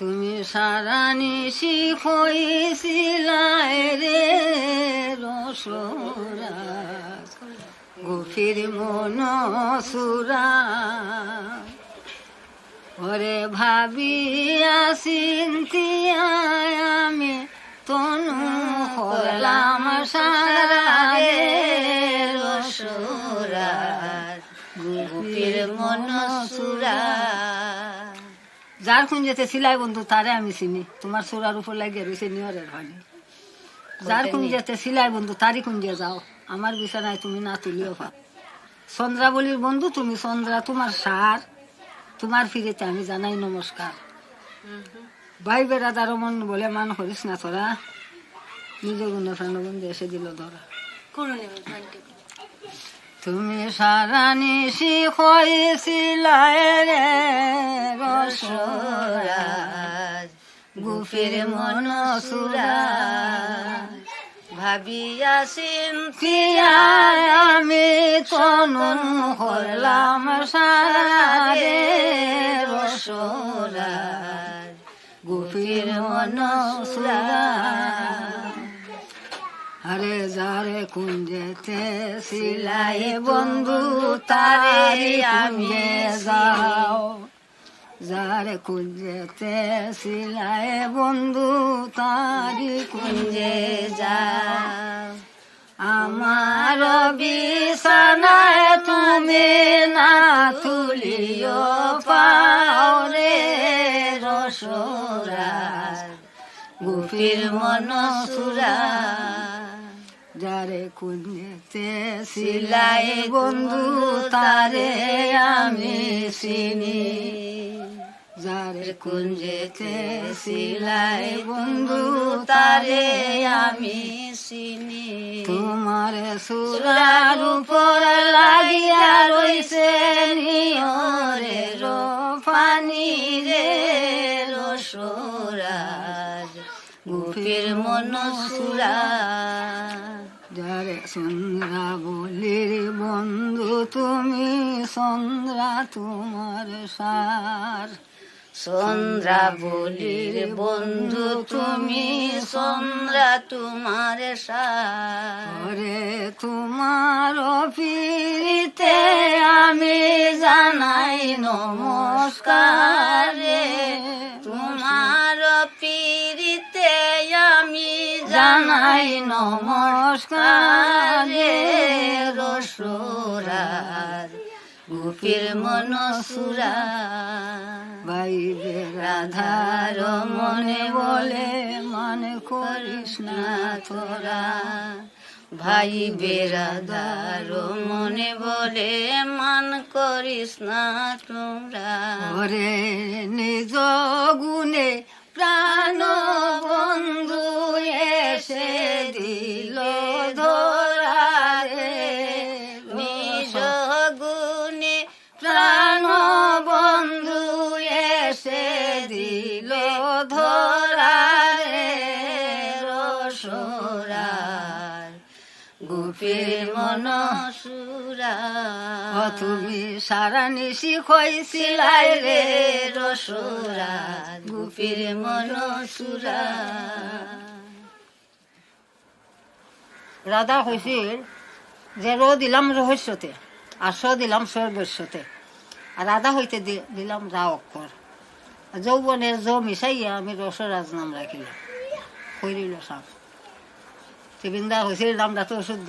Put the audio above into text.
তুমি সারা নিশি হইছিলায় রে রসরা। গভীর মন সুরা ওরে ভাবিয়া চিন্তিয়া আমি তনু হলাম সারা রে রসরা। গভীর মন সুরা যার যেতে সিলাই বন্ধু তারে আমি চিনি। তোমার সুরার উপর লাগিয়ে রয়েছে নিয়রের হয়নি যার যেতে সিলাই বন্ধু তারই খুঁজে যাও। আমার বিছানায় তুমি না তুলিও ভাব চন্দ্রাবলীর বন্ধু তুমি চন্দ্রা তোমার সার। তোমার ফিরেতে আমি জানাই নমস্কার। ভাই বেড়াদার মন বলে মান করিস না তোরা। নিজ গুণে প্রাণবন্ধু এসে দিল ধরা। তুমি সারা নিশি হয়েছিলায় রে রসরাজ গুফের মন সুরা ভাবিয়া চিন্তিয়া আমি তনু হলাম সারা রসরাজ গুফের মন সুরা আরে যারে কুঞ্জেতে সিলাই বন্ধু তারে আমি যাও। যারে কুঞ্জেতে সিলাই বন্ধু তারি কুঞ্জে যা আমার বিছানায় তুমি না তুলিও পাও রে রসরাজ। গুফির মন সুরা যারে কুঞ্জেতে সিলাই বন্ধু তারে আমি চিনি। যারে কুঞ্জেতে সিলাই বন্ধু তারে আমি চিনি। তোমার সুরার উপর লাগিয়া রইছে নিয়রে রো পানি রে রসরাজ গুফির মন সুরা যারে সন্ধ্যা বলির বন্ধু তুমি সন্ধ্যা তোমার সার। সন্ধ্যা বলির বন্ধু তুমি সন্ধ্যা তোমার সারে। তোমার ফিরিতে আমি জানাই নমস্কার। জানাই নমস্কার গুপির মন সুরা ভাই রাধার মনে বলে, মনে করিস না তোরা। ভাই বেরাদার মনে বলে, মান করিস না তোমরা নিজ গুণে দিল ধরা রে রসরার গুপের মন সুরা তুমি সারা নিশি খইছিলাই রে রসরা গুপের মন সুরা রাধা হয়েছিল যে র দিলাম রহস্যতে, আর স দিলাম সর্বস্বতে। আর রাধা হইতে দিলাম রা অক্ষর। যৌবনের জ মিশাইয়া আমি রসরাজ নাম রাখিলাম। হইল সাপ বৃন্দা হয়েছিল নামটা তো শুদ্ধ।